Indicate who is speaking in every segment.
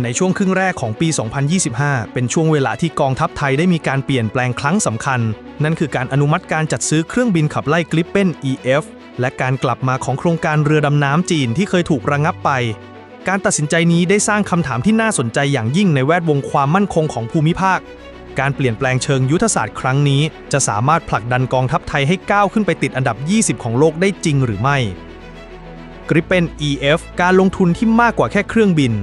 Speaker 1: ในช่วงครึ่งแรกของปี 2025 เป็นช่วงเวลาที่กองทัพไทยได้มีการเปลี่ยนแปลงครั้งสำคัญ นั่นคือการอนุมัติการจัดซื้อเครื่องบินขับไล่กลิปเป็น EF และการกลับมาของโครงการเรือดำน้ำจีนที่เคยถูกระงับไป การตัดสินใจนี้ได้สร้างคำถามที่น่าสนใจอย่างยิ่งในแวดวงความมั่นคงของภูมิภาค การเปลี่ยนแปลงเชิงยุทธศาสตร์ครั้งนี้ จะสามารถผลักดันกองทัพไทยให้ก้าวขึ้นไปติดอันดับ 20 ของโลกได้จริงหรือไม่ Gripen EF การลงทุนที่มากกว่าแค่เครื่องบิน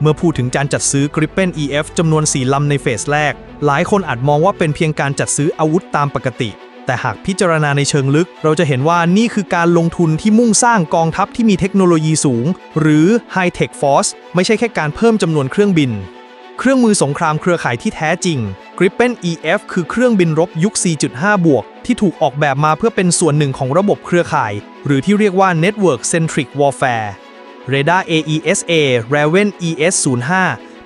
Speaker 1: เมื่อพูดถึงการจัดซื้อ Gripen EF จำนวน 4 ลำในเฟสแรก หลายคนอาจมองว่าเป็นเพียงการจัดซื้ออาวุธตามปกติ แต่หากพิจารณาในเชิงลึก เราจะเห็นว่านี่คือการลงทุนที่มุ่งสร้างกองทัพที่มีเทคโนโลยีสูง หรือ High Tech Force ไม่ใช่แค่การเพิ่มจำนวนเครื่องบิน เครื่องมือสงครามเครือข่ายที่แท้จริง Gripen EF คือเครื่องบินรบยุค 4.5 บวก ที่ถูกออกแบบมาเพื่อเป็นส่วนหนึ่งของระบบเครือข่าย หรือที่เรียกว่า Network Centric Warfare เรดาร์ AESA Raven ES05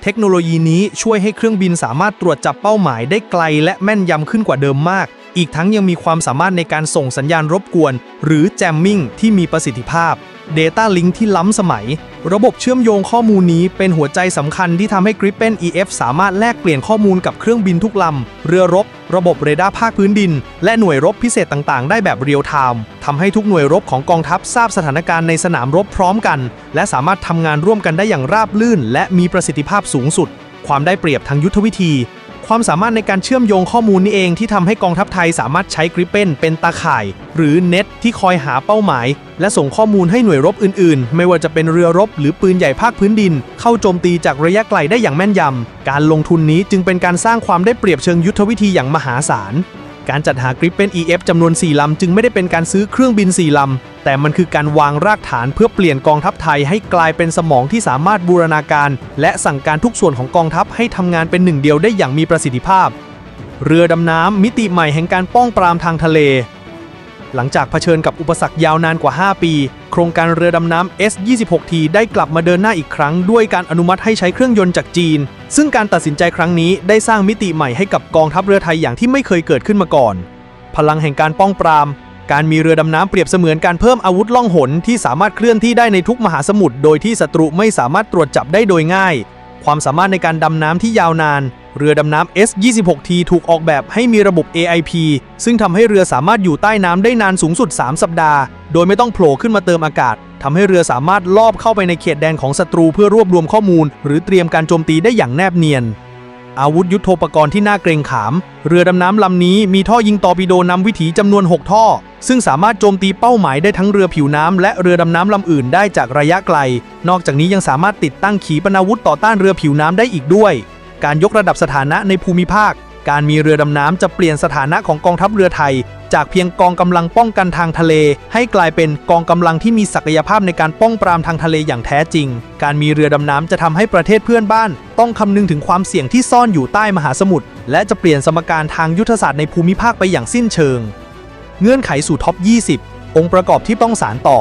Speaker 1: เทคโนโลยีนี้ช่วยให้เครื่องบินสามารถตรวจจับเป้าหมายได้ไกลและแม่นยำขึ้นกว่าเดิมมาก อีกทั้งยังมีความสามารถในการส่งสัญญาณรบกวน หรือ jamming ที่มีประสิทธิภาพ Data Link ที่ล้ำสมัย ระบบเชื่อมโยงข้อมูลนี้เป็นหัวใจสำคัญที่ทำให้ Gripen EF สามารถแลกเปลี่ยนข้อมูลกับเครื่องบินทุกลำ เรือรบ ระบบเรดาร์ภาคพื้นดิน และหน่วยรบพิเศษต่างๆ ได้แบบเรียลไทม์ทำให้ทุกหน่วยรบของกองทัพทราบสถานการณ์ในสนามรบพร้อมกัน และสามารถทำงานร่วมกันได้อย่างราบลื่น และมีประสิทธิภาพสูงสุด ความได้เปรียบทางยุทธวิธี ความสามารถในการเชื่อมโยงข้อมูลนี้เองที่ทำให้กองทัพไทยสามารถใช้กริปเปนเป็นตาข่าย หรือเน็ตที่คอยหาเป้าหมาย และส่งข้อมูลให้หน่วยรบอื่นๆ ไม่ว่าจะเป็นเรือรบหรือปืนใหญ่ภาคพื้นดิน เข้าโจมตีจากระยะไกลได้อย่างแม่นยำการลงทุนนี้จึงเป็นการสร้างความได้เปรียบเชิงยุทธวิธีอย่างมหาศาล การจัดหากริปเป็น EF จำนวน 4 ลำ จึงไม่ได้เป็นการซื้อเครื่องบิน 4 ลำ แต่มันคือการวางรากฐานเพื่อเปลี่ยนกองทัพไทยให้กลายเป็นสมองที่สามารถบูรณาการ และสั่งการทุกส่วนของกองทัพให้ทำงานเป็นหนึ่งเดียวได้อย่างมีประสิทธิภาพ เรือดำน้ำมิติใหม่แห่งการป้องปรามทางทะเล หลังจากเผชิญกับอุปสรรคยาวนานกว่า 5 ปี โครงการเรือดำน้ำ S26T ได้กลับมาเดินหน้าอีกครั้ง ด้วยการอนุมัติให้ใช้เครื่องยนต์จากจีน ซึ่งการตัดสินใจครั้งนี้ได้สร้างมิติใหม่ให้กับกองทัพเรือไทยอย่างที่ไม่เคยเกิดขึ้นมาก่อน พลังแห่งการป้องปราม การมีเรือดำน้ำเปรียบเสมือนการเพิ่มอาวุธล่องหนที่สามารถเคลื่อนที่ได้ในทุกมหาสมุทรโดยที่ศัตรูไม่สามารถตรวจจับได้โดยง่าย ความสามารถในการดำน้ำที่ยาวนาน เรือดำน้ำ S26T ถูกออกแบบให้มีระบบ AIP ซึ่งทำให้เรือสามารถอยู่ใต้น้ำได้นานสูงสุด 3 สัปดาห์ โดยไม่ต้องโผล่ขึ้นมาเติมอากาศทำให้เรือสามารถลอบเข้าไปในเขตแดนของศัตรูเพื่อรวบรวมข้อมูล หรือเตรียมการโจมตีได้อย่างแนบเนียน อาวุธยุโทโธปกรณ์ที่น่าเกรงขาม เรือดำน้ำลำนี้มีท่อยิงตอร์ปิโดนำวิถีจำนวน 6 ท่อ ซึ่งสามารถโจมตีเป้าหมายได้ทั้งเรือผิวน้ำและเรือดำน้ำลำอื่นได้จากระยะไกล นอกจากนี้ยังสามารถติดตั้งขีปนาวุธต่อต้านเรือผิวน้ำได้อีกด้วย การยกระดับสถานะในภูมิภาค การมีเรือดำน้ำจะเปลี่ยนสถานะของกองทัพเรือไทย จากเพียงกองกำลังป้องกันทางทะเล ให้กลายเป็นกองกำลังที่มีศักยภาพในการป้องปรามทางทะเลอย่างแท้จริง การมีเรือดำน้ำจะทำให้ประเทศเพื่อนบ้าน ต้องคำนึงถึงความเสี่ยงที่ซ่อนอยู่ใต้มหาสมุทรและจะเปลี่ยนสมการทางยุทธศาสตร์ในภูมิภาคไปอย่างสิ้นเชิง เงื่อนไขสู่ท็อป 20 องค์ประกอบที่ต้องสารต่อ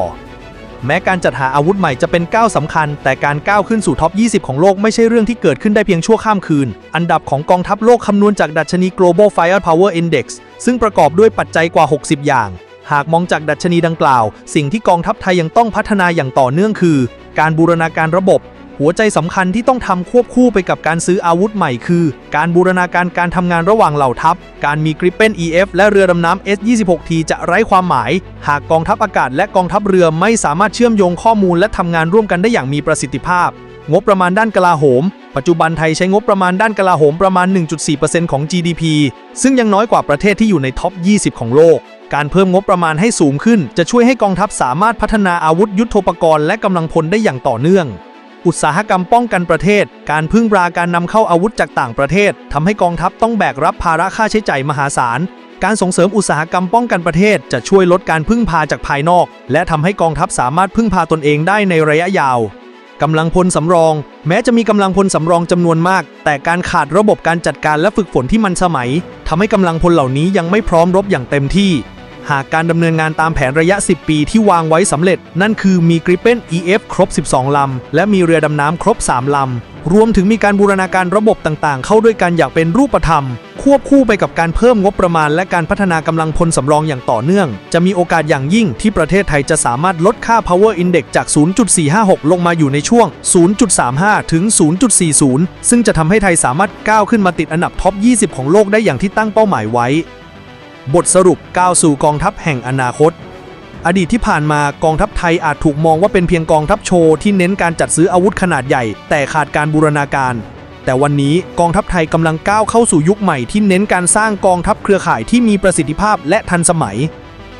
Speaker 1: แม้การจัดหาอาวุธใหม่จะเป็นก้าวสำคัญ แต่การก้าวขึ้นสู่ท็อป 20 ของโลกไม่ใช่เรื่องที่เกิดขึ้นได้เพียงชั่วข้ามคืน อันดับของกองทัพโลกคำนวณจากดัชนี Global Firepower Index ซึ่งประกอบด้วยปัจจัยกว่า 60 อย่าง หากมองจากดัชนีดังกล่าว สิ่งที่กองทัพไทยยังต้องพัฒนาอย่างต่อเนื่องคือ การบูรณาการระบบ หัวใจสำคัญที่ต้องทำควบคู่ไปกับการซื้ออาวุธใหม่คือ การบูรณาการการทำงานระหว่างเหล่าทัพ การมีกริปเปน EF และเรือดำน้ำ S26T จะไร้ความหมาย หากกองทัพอากาศและกองทัพเรือไม่สามารถเชื่อมโยงข้อมูลและทำงานร่วมกันได้อย่างมีประสิทธิภาพ งบประมาณด้านกลาโหม ปัจจุบันไทยใช้งบประมาณด้านกลาโหมประมาณ 1.4%ของ GDP ซึ่งยังน้อยกว่าประเทศที่อยู่ในท็อป 20 ของโลกการเพิ่มงบประมาณให้สูงขึ้น จะช่วยให้กองทัพสามารถพัฒนาอาวุธยุทโธปกรณ์และกำลังพลได้อย่างต่อเนื่อง อุตสาหกรรมป้องกันประเทศ การพึ่งพาการนำเข้าอาวุธจากต่างประเทศทำให้กองทัพต้องแบกรับภาระค่าใช้จ่ายมหาศาล การส่งเสริมอุตสาหกรรมป้องกันประเทศ จะช่วยลดการพึ่งพาจากภายนอก และทำให้กองทัพสามารถพึ่งพาตนเองได้ในระยะยาวกำลังพลสำรอง แม้จะมีกำลังพลสำรองจำนวนมาก แต่การขาดระบบการจัดการและฝึกฝนที่มันสมัยทำให้กำลังพลเหล่านี้ยังไม่พร้อมรบอย่างเต็มที่ หากการดำเนินงานตามแผนระยะ 10 ปีที่วางไว้สำเร็จ นั่นคือมี Gripen EF ครบ 12 ลำ และมีเรือดำน้ำครบ 3 ลำ รวมถึงมีการบูรณาการระบบต่างๆ เข้าด้วยกันอย่างเป็นรูปธรรม ควบคู่ไปกับการเพิ่มงบประมาณ และการพัฒนากำลังพลสำรองอย่างต่อเนื่อง จะมีโอกาสอย่างยิ่งที่ประเทศไทยจะสามารถลดค่า power index จาก 0.456 ลงมาอยู่ในช่วง 0.35 ถึง 0.40 ซึ่งจะทำให้ไทยสามารถก้าวขึ้นมาติดอันดับท็อป 20 ของโลกได้อย่างที่ตั้งเป้าหมายไว้ บทสรุปก้าวสู่กองทัพแห่งอนาคต อดีตที่ผ่านมากองทัพไทยอาจถูกมองว่าเป็นเพียงกองทัพโชว์ที่เน้นการจัดซื้ออาวุธขนาดใหญ่ แต่ขาดการบูรณาการ แต่วันนี้กองทัพไทยกำลังก้าวเข้าสู่ยุคใหม่ที่เน้นการสร้างกองทัพเครือข่ายที่มีประสิทธิภาพและทันสมัย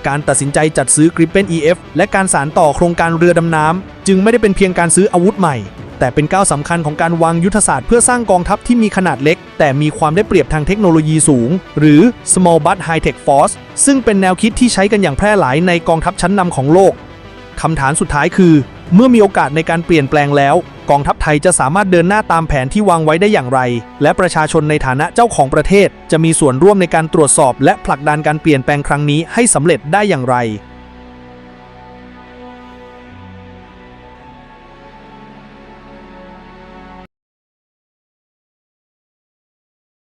Speaker 1: การตัดสินใจจัดซื้อ Gripen EF และการสานต่อโครงการเรือดำน้ำจึงไม่ได้เป็นเพียงการซื้ออาวุธใหม่ แต่เป็นก้าวสำคัญของการวางยุทธศาสตร์เพื่อสร้างกองทัพที่มีขนาดเล็ก แต่มีความได้เปรียบทางเทคโนโลยีสูง หรือ small but high tech force ซึ่งเป็นแนวคิดที่ใช้กันอย่างแพร่หลายในกองทัพชั้นนำของโลกคำถามสุดท้ายคือ เมื่อมีโอกาสในการเปลี่ยนแปลงแล้ว กองทัพไทยจะสามารถเดินหน้าตามแผนที่วางไว้ได้อย่างไร และประชาชนในฐานะเจ้าของประเทศ จะมีส่วนร่วมในการตรวจสอบ และผลักดันการเปลี่ยนแปลงครั้งนี้ให้สำเร็จได้อย่างไร